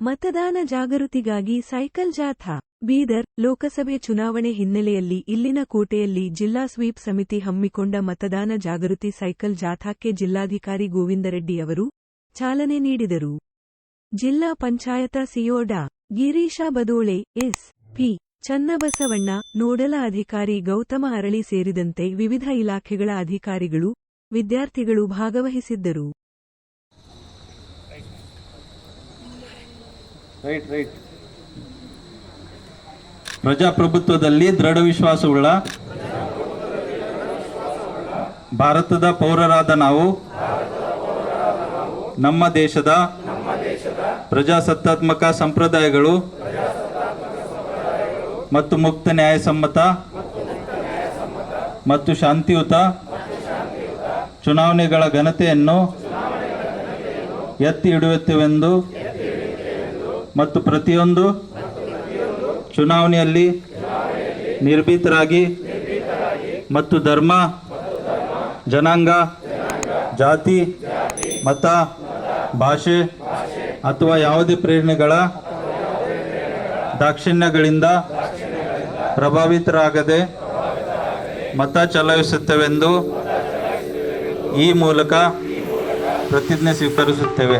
ಮತದಾನ ಜಾಗೃತಿಗಾಗಿ ಸೈಕಲ್ ಜಾಥಾ, ಬೀದರ್ ಲೋಕಸಭೆ ಚುನಾವಣೆ ಹಿನ್ನೆಲೆಯಲ್ಲಿ ಇಲ್ಲಿನ ಕೋಟೆಯಲ್ಲಿ ಜಿಲ್ಲಾ ಸ್ವೀಪ್ ಸಮಿತಿ ಹಮ್ಮಿಕೊಂಡ ಮತದಾನ ಜಾಗೃತಿ ಸೈಕಲ್ ಜಾಥಾಕ್ಕೆ ಜಿಲ್ಲಾಧಿಕಾರಿ ಗೋವಿಂದರೆಡ್ಡಿ ಅವರು ಚಾಲನೆ ನೀಡಿದರು. ಜಿಲ್ಲಾ panchayat ಸಿಯೋಡಾ Girish Badole S P Channabasavanna, nodal ಅಧಿಕಾರಿ ಗೌತಮ ಅರಳಿ ಸೇರಿದಂತೆ ವಿವಿಧ ಇಲಾಖೆಗಳ ಅಧಿಕಾರಿಗಳು, ವಿದ್ಯಾರ್ಥಿಗಳು ಭಾಗವಹಿಸಿದ್ದರು. ರೈಟ್ ರೈಟ್ ಪ್ರಜಾಪ್ರಭುತ್ವದಲ್ಲಿ ದೃಢ ವಿಶ್ವಾಸವುಳ್ಳ ಭಾರತದ ಪೌರರಾದ ನಾವು, ನಮ್ಮ ದೇಶದ ಪ್ರಜಾಸತ್ತಾತ್ಮಕ ಸಂಪ್ರದಾಯಗಳು ಮತ್ತು ಮುಕ್ತ ನ್ಯಾಯಸಮ್ಮತ ಮತ್ತು ಶಾಂತಿಯುತ ಚುನಾವಣೆಗಳ ಘನತೆಯನ್ನು ಎತ್ತಿ ಹಿಡಿಯುತ್ತೇವೆಂದು ಮತ್ತು ಪ್ರತಿಯೊಂದು ಚುನಾವಣೆಯಲ್ಲಿ ನಿರ್ಭೀತರಾಗಿ ಮತ್ತು ಧರ್ಮ, ಜನಾಂಗ, ಜಾತಿ, ಮತ, ಭಾಷೆ ಅಥವಾ ಯಾವುದೇ ಪ್ರೇರಣೆಗಳ ದಾಕ್ಷಿಣ್ಯಗಳಿಂದ ಪ್ರಭಾವಿತರಾಗದೆ ಮತ ಚಲಾಯಿಸುತ್ತವೆಂದು ಈ ಮೂಲಕ ಪ್ರತಿಜ್ಞೆ ಸ್ವೀಕರಿಸುತ್ತೇವೆ.